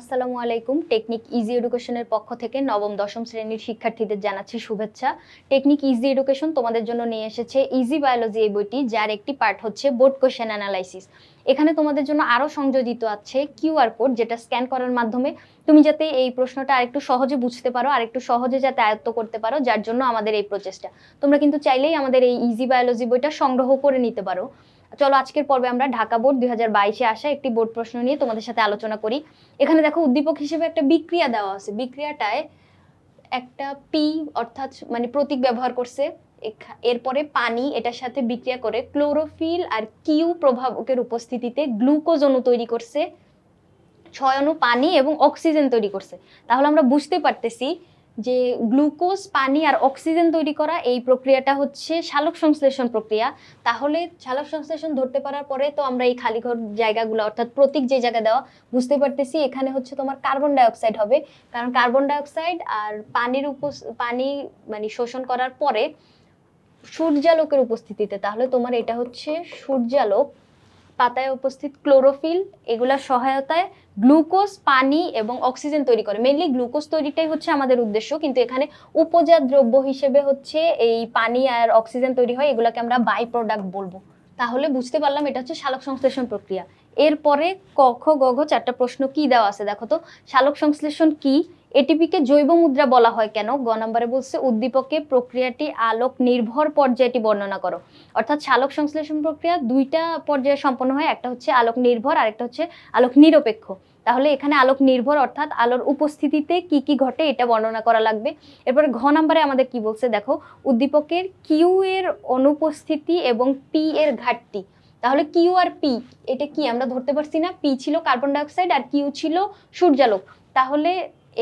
আসসালামু আলাইকুম। Technique easy এডুকেশনের পক্ষ থেকে নবম, দশম শ্রেণির শিক্ষার্থীদের জানাচ্ছি শুভেচ্ছা। টেকনিক ইজি এডুকেশন তোমাদের জন্য নিয়ে এসেছে ইজি বায়োলজি এই বইটি, যার একটি পার্ট হচ্ছে বোর্ড কোশ্চেন অ্যানালাইসিস। এখানে তোমাদের জন্য আরও সংযোজিত আছে কিউআর কোড, যেটা স্ক্যান করার মাধ্যমে তুমি যাতে এই প্রশ্নটা আরেকটু সহজে বুঝতে পারো, আরেকটু সহজে যাতে আয়ত্ত করতে পারো, যার জন্য আমাদের এই প্রচেষ্টা। তোমরা কিন্তু চাইলেই আমাদের এই ইজি বায়োলজি বইটা সংগ্রহ করে নিতে পারো। চলো আজকের পর্বে আমরা ঢাকা বোর্ড দুই হাজার বাইশে আসা একটি বোর্ড প্রশ্ন নিয়ে তোমাদের সাথে আলোচনা করি। এখানে দেখো উদ্দীপক হিসেবে একটা বিক্রিয়া দেওয়া আছে। বিক্রিয়াটায় একটা পি অর্থাৎ মানে প্রতীক ব্যবহার করছে। এরপরে পানি, এটার সাথে বিক্রিয়া করে ক্লোরোফিল আর কিউ প্রভাবকের উপস্থিতিতে গ্লুকোজ অণু তৈরি করছে। ছয় অণু পানি এবং অক্সিজেন তৈরি করছে। তাহলে আমরা বুঝতে পারতেছি যে গ্লুকোজ, পানি আর অক্সিজেন তৈরি করা এই প্রক্রিয়াটা হচ্ছে সালোক সংশ্লেষণ প্রক্রিয়া। তাহলে সালোক সংশ্লেষণ ধরতে পারার পরে তো আমরা এই খালি ঘর জায়গাগুলো, অর্থাৎ প্রতীক যে জায়গা দেওয়া, বুঝতে পারতেছি এখানে হচ্ছে তোমার কার্বন ডাইঅক্সাইড হবে। কারণ কার্বন ডাইঅক্সাইড আর পানির উপ পানি মানে শোষণ করার পরে সূর্যালোকের উপস্থিতিতে, তাহলে তোমার এটা হচ্ছে সূর্যালোক, পাতায় উপস্থিত ক্লোরোফিল, এগুলার সহায়তায় গ্লুকোজ, পানি এবং অক্সিজেন তৈরি করে। মেনলি গ্লুকোজ তৈরিটাই হচ্ছে আমাদের উদ্দেশ্য, কিন্তু এখানে উপজাত দ্রব্য হিসেবে হচ্ছে এই পানি আর অক্সিজেন তৈরি হয়, এগুলোকে আমরা বাই প্রোডাক্ট বলব। তাহলে বুঝতে পারলাম এটা হচ্ছে শালক সংশ্লেষণ প্রক্রিয়া। এরপরে ক, খ চারটা প্রশ্ন কি দেওয়া আছে দেখো তো? শালক সংশ্লেষণ কি? এটিপিকে জৈব মুদ্রা বলা হয় কেন? গ নম্বরে বলছে, উদ্দীপকে প্রক্রিয়াটি আলোক নির্ভর পর্যায়টি বর্ণনা করো। অর্থাৎ সালোক সংশ্লেষণ প্রক্রিয়া দুইটা পর্যায়ে সম্পন্ন হয়, একটা হচ্ছে আলোক নির্ভর আর একটা হচ্ছে আলোক নিরপেক্ষ। তাহলে এখানে আলোক নির্ভর অর্থাৎ আলোর উপস্থিতিতে কি কি ঘটে এটা বর্ণনা করা লাগবে। এরপরে ঘ নম্বরে আমাদের কি বলছে, দেখো, উদ্দীপকের কিউ এর অনুপস্থিতি এবং পি এর ঘাটতি। তাহলে কিউ আর পি এটা কি আমরা ধরতে পারছি না? পি ছিল কার্বন ডাইঅক্সাইড আর কিউ ছিল সূর্যালোক। তাহলে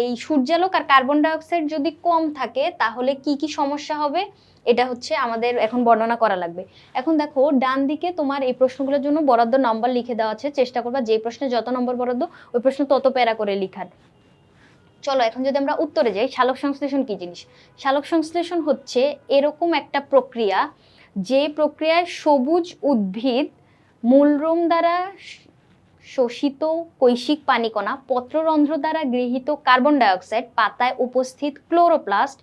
এই সূর্যালোক আর কার্বন ডাইঅক্সাইড যদি কম থাকে, তাহলে কি কি সমস্যা হবে? এটা হচ্ছে আমাদের এখন বর্ণনা করা লাগবে। এখন দেখো, ডান দিকে তোমার এই প্রশ্নগুলোর জন্য বরাদ্দ নম্বর লিখে দেওয়া আছে। চেষ্টা করবা যে প্রশ্নে যত নম্বর বরাদ্দ, ওই প্রশ্ন তত প্যারা করে লিখার। চলো, এখন যদি আমরা উত্তরে যাই, শালক সংশ্লেষণ কি জিনিস? শালক সংশ্লেষণ হচ্ছে এরকম একটা প্রক্রিয়া, যে প্রক্রিয়ায় সবুজ উদ্ভিদ মূলরোম দ্বারা শোষিত কৈশিক পানিকণা পত্ররন্ধ্র দ্বারা গৃহীত কার্বন ডাইঅক্সাইড পাতায় উপস্থিত ক্লোরোপ্লাস্ট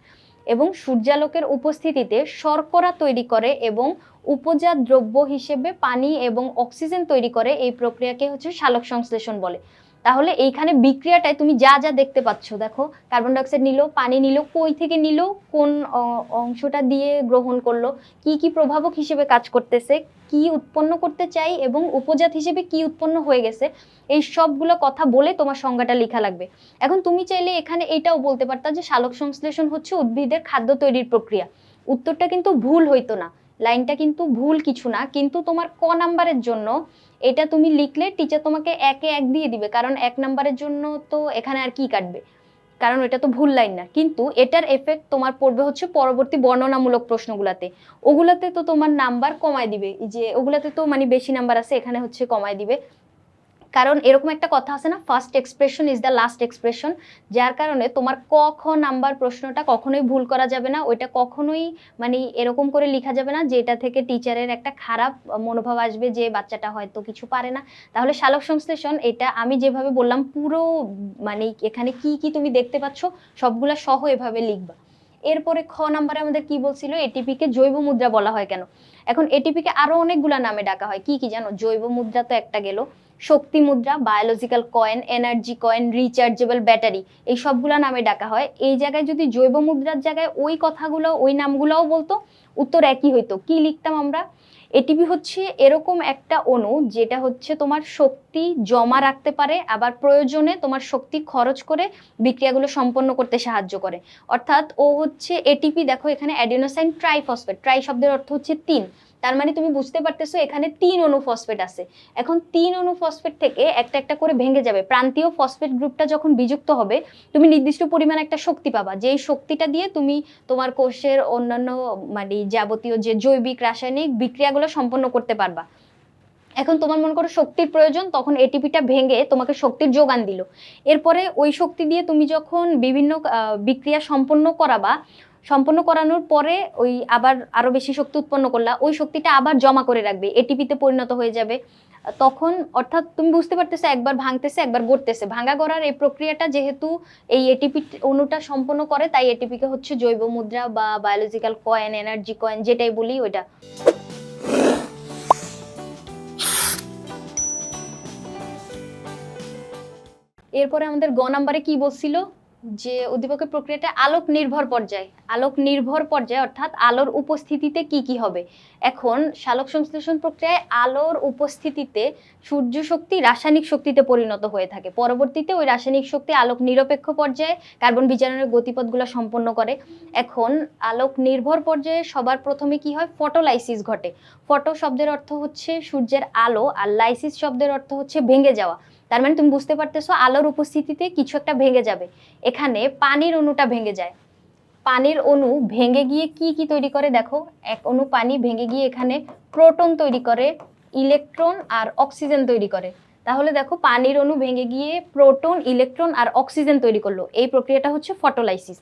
এবং সূর্যালোকের উপস্থিতিতে শর্করা তৈরি করে এবং উপজাত দ্রব্য হিসেবে পানি এবং অক্সিজেন তৈরি করে, এই প্রক্রিয়াকে হচ্ছে সালোক সংশ্লেষণ বলে। তাহলে এইখানে বিক্রিয়াটায় তুমি যা যা দেখতে পাচ্ছ, দেখো কার্বন ডাইঅক্সাইড নিল, পানি নিল, কই থেকে নিল, কোন অংশটা দিয়ে গ্রহণ করল, কি কি প্রভাবক হিসেবে কাজ করতেছে, কি উৎপন্ন করতে চাই এবং উপজাত হিসেবে কি উৎপন্ন হয়ে গেছে, এই সবগুলো কথা বলে তোমার সংজ্ঞাটা লেখা লাগবে। এখন তুমি চাইলে এখানে এটাও বলতে পারতা যে সালোক সংশ্লেষণ হচ্ছে উদ্ভিদের খাদ্য তৈরির প্রক্রিয়া। উত্তরটা কিন্তু ভুল হইতো না, লাইনটা কিন্তু ভুল কিছু না, কিন্তু তোমার ক নাম্বারের জন্য এটা তুমি লিখলে টিচার তোমাকে একে এক দিয়ে দিবে, কারণ এক নাম্বারের জন্য তো এখানে আর কি কাটবে? কারণ এটা তো ভুল লাইন না। কিন্তু এটার এফেক্ট তোমার পড়বে হচ্ছে পরবর্তী বর্ণনামূলক প্রশ্নগুলাতে। ওগুলাতে তো তোমার নাম্বার কমায় দিবে। যে ওগুলাতে তো মানে বেশি নাম্বার আছে, এখানে হচ্ছে কমায় দিবে। কারণ এরকম একটা কথা আছে না first expression is the last expression যার কারণে তোমার ক খ নাম্বার প্রশ্নটা কখনোই ভুল করা যাবে না, ওইটা কখনোই মানে এরকম করে লেখা যাবে না যে এটা থেকে টিচারের একটা খারাপ মনোভাব আসবে যে বাচ্চাটা হয়তো কিছু পারে না। তাহলে শালক সংশ্লেষণ, এটা আমি যেভাবে বললাম, পুরো মানে এখানে কি কি তুমি দেখতে পাচ্ছ, সবগুলা সহ এভাবে লিখবা। এরপরে খ নাম্বারে আমাদের কি বলছিল এটিপিকে জৈব মুদ্রা বলা হয় কেন? এখন এটিপিকে আরও অনেকগুলা নামে ডাকা হয়। কি কি জানো? জৈব মুদ্রা তো একটা গেল, শক্তি মুদ্রা biological coin energy coin rechargeable battery এই সবগুলো নামে ডাকা হয়। এই জায়গায় যদি জৈব মুদ্রার জায়গায় ওই কথাগুলো, ওই নামগুলোও বলতো, উত্তর একই হইতো। কি লিখতাম আমরা? এটিপি হচ্ছে এরকম একটা অণু যেটা হচ্ছে তোমার শক্তি জমা রাখতে পারে, আবার প্রয়োজনে তোমার শক্তি খরচ করে বিক্রিয়াগুলো সম্পন্ন করতে সাহায্য করে। অর্থাৎ ও হচ্ছে এটিপি দেখো এখানে অ্যাডিনোসাইন ট্রাইফসফেট ট্রাই শব্দের অর্থ হচ্ছে তিন। তার মানে তুমি বুঝতে পারতেছো এখানে তিন অণু ফসফেট আছে। এখন তিন অণু ফসফেট থেকে একটা একটা করে ভেঙে যাবে। প্রান্তীয় ফসফেট গ্রুপটা যখন বিযুক্ত হবে, তুমি নির্দিষ্ট পরিমাণ একটা শক্তি পাবা। যেই শক্তিটা দিয়ে তুমি তোমার কোষের অন্যান্য মানে যাবতীয় যে জৈবিক, রাসায়নিক বিক্রিয়াগুলো সম্পন্ন করতে পারবা। এখন তোমার মনে করো শক্তির প্রয়োজন, তখন এটিপিটা ভেঙে তোমাকে শক্তির যোগান দিল। এরপরে ওই শক্তি দিয়ে তুমি যখন বিভিন্ন বিক্রিয়া সম্পন্ন করাবা সম্পন্ন করানোর পরে ওই আবার আরও বেশি শক্তি উৎপন্ন করলা, ওই শক্তিটা আবার জমা করে রাখবে এটিপিতে পরিণত হয়ে যাবে। তখন অর্থাৎ তুমি বুঝতে পারতেছো একবার ভাঙতেছে, একবার গড়তেছে। ভাঙা গড়ার এই প্রক্রিয়াটা যেহেতু এই এটিপি অণুটা সম্পন্ন করে, তাই এটিপিকে হচ্ছে জৈব মুদ্রা বা বায়োলজিক্যাল কয়েন এনার্জি কয়েন যেটাই বলি ওইটা। এরপরে আমাদের গ নাম্বারে কি বলছিল? যে উদ্দীপকের প্রক্রিয়াটা আলোক নির্ভর পর্যায়ে, আলোক নির্ভর পর্যায়ে অর্থাৎ আলোর উপস্থিতিতে কি কি হবে? এখন সালোক সংশ্লেষণ প্রক্রিয়ায় আলোর উপস্থিতিতে সূর্য শক্তি রাসায়নিক শক্তিতে পরিণত হয়ে থাকে। পরবর্তীতে ওই রাসায়নিক শক্তি আলোক নিরপেক্ষ পর্যায়ে কার্বন বিজারণের গতিপথগুলো সম্পন্ন করে। এখন আলোক নির্ভর পর্যায়ে সবার প্রথমে কি হয়? ফটোলাইসিস ঘটে। ফটো শব্দের অর্থ হচ্ছে সূর্যের আলো আর লাইসিস শব্দের অর্থ হচ্ছে ভেঙে যাওয়া। তার মানে তুমি বুঝতে পারতেছো আলোর উপস্থিতিতে কিছু একটা ভেঙে যাবে। এখানে পানির অণুটা ভেঙে যায়। পানির অণু ভেঙে গিয়ে কি কি তৈরি করে দেখো? এক অণু পানি ভেঙে গিয়ে এখানে প্রোটন তৈরি করে, ইলেকট্রন আর অক্সিজেন তৈরি করে। তাহলে দেখো পানির অণু ভেঙে গিয়ে প্রোটন, ইলেকট্রন আর অক্সিজেন তৈরি করল। এই প্রক্রিয়াটা হচ্ছে ফটোলাইসিস।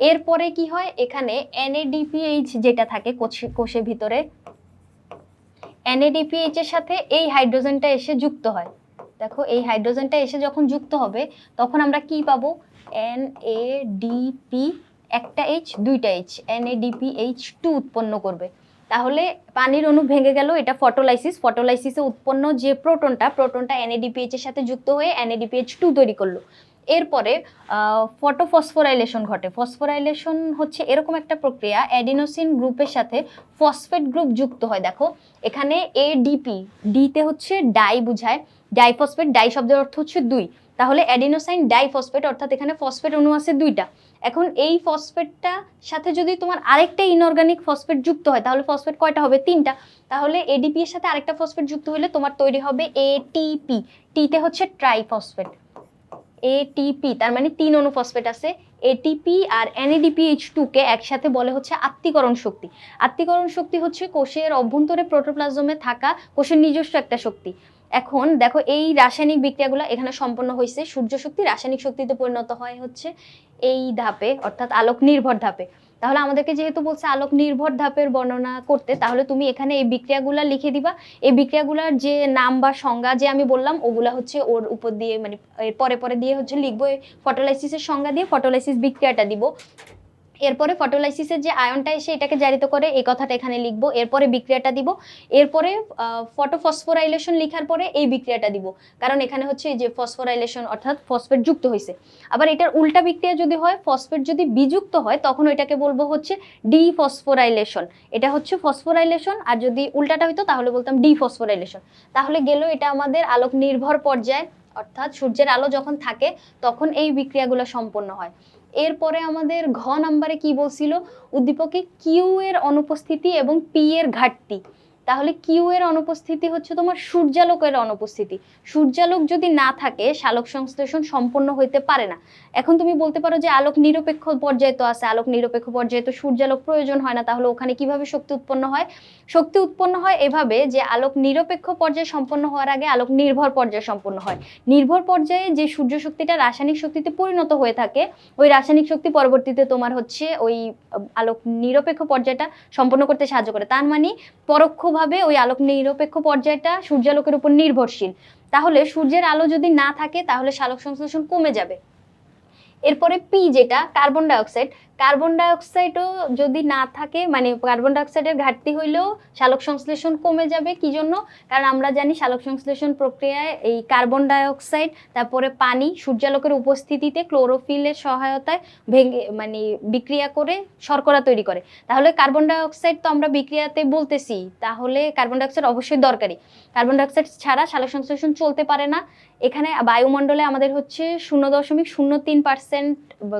এরপরে কি হয়? এখানে এনএডিপিএইচ যেটা থাকে কোষে, কোষের ভিতরে, এনএডিপিএইচ এর সাথে এই হাইড্রোজেনটা এসে যুক্ত হয়। দেখো, এই হাইড্রোজেনটা এসে যখন যুক্ত হবে, তখন আমরা কি পাবো? এন এ ডিপি একটা এইচ দুইটা H N A DP H two উৎপন্ন করবে। তাহলে পানির অণু ভেঙে গেল, এটা ফটোলাইসিস ফটোলাইসিসে উৎপন্ন যে প্রোটনটা প্রোটনটা এনএডিপিএইচ এর সাথে যুক্ত হয়ে এনএডিপিএইচ টু তৈরি করল। এরপরে ফটোফসফোরাইলেশন ঘটে। ফসফোরাইলেশন হচ্ছে এরকম একটা প্রক্রিয়া অ্যাডিনোসিন গ্রুপের সাথে ফসফেট গ্রুপ যুক্ত হয়। দেখো, এখানে এডিপি ডিতে হচ্ছে ডাই বুঝায়। ডাইফসফেট, ডাই শব্দের অর্থ হচ্ছে দুই। তাহলে অ্যাডিনোসাইন ডাইফসফেট, অর্থাৎ এখানে ফসফেট অণু আছে দুইটা। এখন এই ফসফেটটা সাথে যদি তোমার আরেকটা ইনঅর্গানিক ফসফেট যুক্ত হয়, তাহলে ফসফেট কয়টা হবে? তিনটা। তাহলে এডিপি এর সাথে আরেকটা ফসফেট যুক্ত হলে তোমার তৈরি হবে এটিপি টিতে হচ্ছে ট্রাইফসফেট এটিপি তার মানে তিন অণু ফসফেট আছে। এটিপি আর এনএডিপিএইচ টুকে একসাথে বলে হচ্ছে আত্মীকরণ শক্তি। আত্মীকরণ শক্তি হচ্ছে কোষের অভ্যন্তরে প্রোটোপ্লাজমে থাকা কোষের নিজস্ব একটা শক্তি। এখন দেখো এই রাসায়নিক বিক্রিয়াগুলো এখানে সম্পন্ন হয়েছে। সূর্য শক্তি রাসায়নিক শক্তিতে পরিণত হয় হচ্ছে এই ধাপে, অর্থাৎ আলোক নির্ভর ধাপে। তাহলে আমাদেরকে যেহেতু বলছে আলোক নির্ভর ধাপের বর্ণনা করতে, তাহলে তুমি এখানে এই বিক্রিয়াগুলা লিখে দিবা। এই বিক্রিয়াগুলার যে নাম বা সংজ্ঞা যে আমি বললাম, ওগুলা হচ্ছে ওর উপর দিয়ে মানে পরে পরে দিয়ে হচ্ছে লিখব ফটোলাইসিসের সংজ্ঞা দিয়ে ফটোলাইসিস বিক্রিয়াটা দিব। এরপরে ফটোলাইসিসের যে আয়নটা এসে এটাকে জারিত করে, এই কথাটা এখানে লিখব, এরপরে বিক্রিয়াটা দিব, এরপরে ফটোফসফোরাইলেশন লিখার পরে এই বিক্রিয়াটা দিব। কারণ এখানে হচ্ছে এই যে ফসফোরাইলেশন অর্থাৎ ফসফেট যুক্ত হয়েছে। আবার এটার উল্টা বিক্রিয়া যদি হয় ফসফেট যদি বিযুক্ত হয়, তখন ওইটাকে বলব হচ্ছে ডিফসফোরাইলেশন এটা হচ্ছে ফসফোরাইলেশন আর যদি উল্টাটা হইতো তাহলে বলতাম ডিফসফোরাইলেশন তাহলে গেল এটা আমাদের আলোক নির্ভর পর্যায়ে, অর্থাৎ সূর্যের আলো যখন থাকে, তখন এই বিক্রিয়াগুলো সম্পন্ন হয়। এরপরে আমাদের ঘ নাম্বারে কি বলছিল? উদ্দীপকে কিউ এর অনুপস্থিতি এবং পি এর ঘাটতি। তাহলে কিউ এর অনুপস্থিতি হচ্ছে তোমার সূর্যালোকের অনুপস্থিতি। সূর্যালোক যদি না থাকে, শালক সংশ্লেষণ সম্পন্ন হইতে পারে না। এখন তুমি বলতে পারো যে আলোক নিরপেক্ষ পর্যায়ে তো আছে, আলোক নিরপেক্ষ পর্যায়ে তো সূর্যালোক প্রয়োজন হয় না, তাহলে ওখানে কীভাবে শক্তি উৎপন্ন হয়? শক্তি উৎপন্ন হয় এভাবে যে আলোক নিরপেক্ষ পর্যায়ে সম্পন্ন হওয়ার আগে আলোক নির্ভর পর্যায়ে সম্পন্ন হয়। নির্ভর পর্যায়ে যে সূর্য শক্তিটা রাসায়নিক শক্তিতে পরিণত হয়ে থাকে, ওই রাসায়নিক শক্তি পরবর্তীতে তোমার হচ্ছে ওই আলোক নিরপেক্ষ পর্যায়টা সম্পন্ন করতে সাহায্য করে। তার মানে পরোক্ষভাবে ওই আলোক নিরপেক্ষ পর্যায়টা সূর্যালোকের উপর নির্ভরশীল। তাহলে সূর্যের আলো যদি না থাকে, তাহলে সালোক সংশ্লেষণ কমে যাবে। এরপরে পি যেটা কার্বন ডাইঅক্সাইড কার্বন ডাইঅক্সাইডও যদি না থাকে মানে কার্বন ডাইঅক্সাইডের ঘাটতি হইলেও সালোক সংশ্লেষণ কমে যাবে। কি জন্য? কারণ আমরা জানি সালোক সংশ্লেষণ প্রক্রিয়ায় এই কার্বন ডাইঅক্সাইড তারপরে পানি সূর্যালোকের উপস্থিতিতে ক্লোরোফিলের সহায়তায় ভেঙে মানে বিক্রিয়া করে শর্করা তৈরি করে। তাহলে কার্বন ডাইঅক্সাইড তো আমরা বিক্রিয়াতে বলতেছি, তাহলে কার্বন ডাইঅক্সাইড অবশ্যই দরকারি। কার্বন ডাইঅক্সাইড ছাড়া সালোক সংশ্লেষণ চলতে পারে না। এখানে বায়ুমণ্ডলে আমাদের হচ্ছে শূন্য দশমিক শূন্য তিন পার্সেন্ট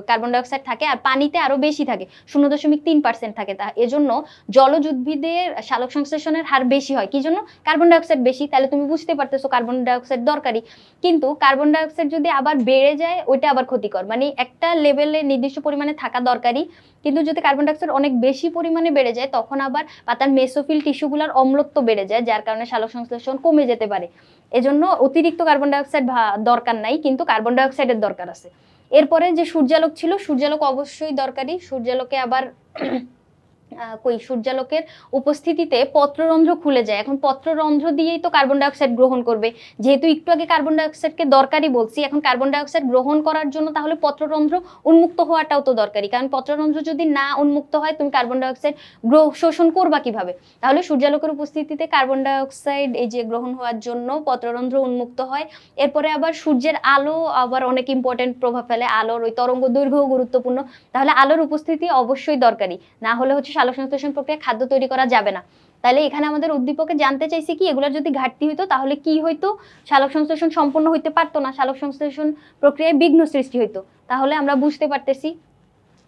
কার্বন ডাইঅক্সাইড থাকে, আর পানিতে আরও বেশি থাকে, শূন্য দশমিক তিন পার্সেন্ট থাকে। তা এজন্য জলজ উদ্ভিদের সালোক সংশ্লেষণের হার বেশি হয়। কি জন্য? কার্বন ডাইঅক্সাইড বেশি, তাহলে তুমি বুঝতে পারতেছো কার্বন ডাইঅক্সাইড দরকারি। কিন্তু কার্বন ডাইঅক্সাইড যদি আবার বেড়ে যায়, ওইটা আবার ক্ষতিকর। মানে একটা লেভেলে নির্দিষ্ট পরিমাণে থাকা দরকারি। কিন্তু যদি কার্বন ডাইঅক্সাইড অনেক বেশি পরিমাণে বেড়ে যায়, তখন আবার পাতার মেসোফিল টিস্যুগুলোর অম্লত্ব বেড়ে যায়, যার কারণে সালোক সংশ্লেষণ কমে যেতে পারে। এজন্য অতিরিক্ত কার্বন ডাইঅক্সাইড দরকার নাই, কিন্তু কার্বন ডাইঅক্সাইডের দরকার আছে। এরপরে যে সূর্যালোক ছিল সূর্যালোক অবশ্যই দরকারি। সূর্যালোকে আবার কই, সূর্যালোকের উপস্থিতিতে পত্ররন্ধ্র খুলে যায়। এখন পত্ররন্ধ্র দিয়েই তো কার্বন ডাইঅক্সাইড গ্রহণ করবে। যেহেতু একটু আগে কার্বন ডাইঅক্সাইডকে দরকারই বলছি, এখন কার্বন ডাইঅক্সাইড গ্রহণ করার জন্য তাহলে পত্ররন্ধ্র উন্মুক্ত হওয়াটাও তো দরকারি কারণ পত্ররন্ধ্র যদি না উন্মুক্ত হয়, তুমি কার্বন ডাইঅক্সাইড শোষণ করবা কীভাবে? তাহলে সূর্যালোকের উপস্থিতিতে কার্বন ডাইঅক্সাইড এই যে গ্রহণ হওয়ার জন্য পত্ররন্ধ্র উন্মুক্ত হয়। এরপরে আবার সূর্যের আলো আবার অনেক ইম্পর্টেন্ট প্রভাব ফেলে। আলোর ওই তরঙ্গ দৈর্ঘ্য গুরুত্বপূর্ণ। তাহলে আলোর উপস্থিতি অবশ্যই দরকারি। না হলে হচ্ছে সালোক সংশ্লেষণ প্রক্রিয়া খাদ্য তৈরি করা যাবে না। তাহলে এখানে আমাদের উদ্দীপকে জানতে চাইছি কি, এগুলোর যদি ঘাটতি হইতো, তাহলে কি হইতো? সালোক সংশ্লেষণ সম্পূর্ণ হইতে পারতো না সালোক সংশ্লেষণ প্রক্রিয়ায় বিঘ্ন সৃষ্টি হইতো। তাহলে আমরা বুঝতে পারতেছি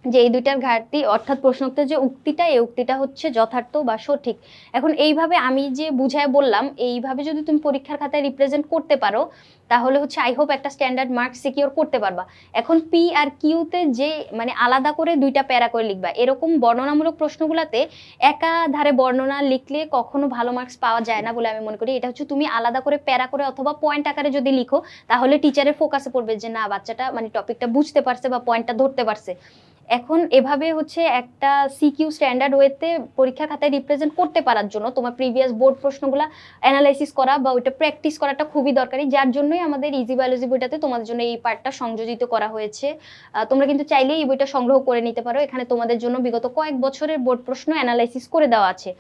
যে এই দুইটার ঘাটতি অর্থাৎ প্রশ্নোত্তর যে উক্তিটা, এই উক্তিটা হচ্ছে যথার্থ বা সঠিক। এখন এইভাবে আমি যে বুঝায় বললাম, এইভাবে যদি তুমি পরীক্ষার খাতায় রিপ্রেজেন্ট করতে পারো, তাহলে হচ্ছে আই হোপ একটা স্ট্যান্ডার্ড মার্ক সিকিউর করতে পারবা। এখন পি আর কিউতে যে মানে আলাদা করে দুইটা প্যারা করে লিখবা, এরকম বর্ণনামূলক প্রশ্নগুলোতে একাধারে বর্ণনা লিখলে কখনো ভালো মার্কস পাওয়া যায় না বলে আমি মনে করি। এটা হচ্ছে তুমি আলাদা করে প্যারা করে অথবা পয়েন্ট আকারে যদি লিখো, তাহলে টিচারের ফোকাসে পড়বে যে না, বাচ্চাটা মানে টপিকটা বুঝতে পারছে বা পয়েন্টটা ধরতে পারছে। এখন এভাবে হচ্ছে একটা সিকিউ স্ট্যান্ডার্ড ওয়েতে পরীক্ষার খাতায় রিপ্রেজেন্ট করতে পারার জন্য তোমার প্রিভিয়াস বোর্ড প্রশ্নগুলো অ্যানালাইসিস করা বা ওইটা প্র্যাকটিস করাটা খুবই দরকারি। যার জন্যই আমাদের ইজি বায়োলজি বইটাতে তোমাদের জন্য এই পার্টটা সংযোজিত করা হয়েছে। তোমরা কিন্তু চাইলেই এই বইটা সংগ্রহ করে নিতে পারো। এখানে তোমাদের জন্য বিগত কয়েক বছরের বোর্ড প্রশ্ন অ্যানালাইসিস করে দেওয়া আছে।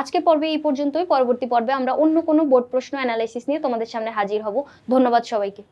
আজকে পর্বে এই পর্যন্তই। পরবর্তী পর্বে আমরা অন্য কোনো বোর্ড প্রশ্ন অ্যানালাইসিস নিয়ে তোমাদের সামনে হাজির হব। ধন্যবাদ সবাইকে।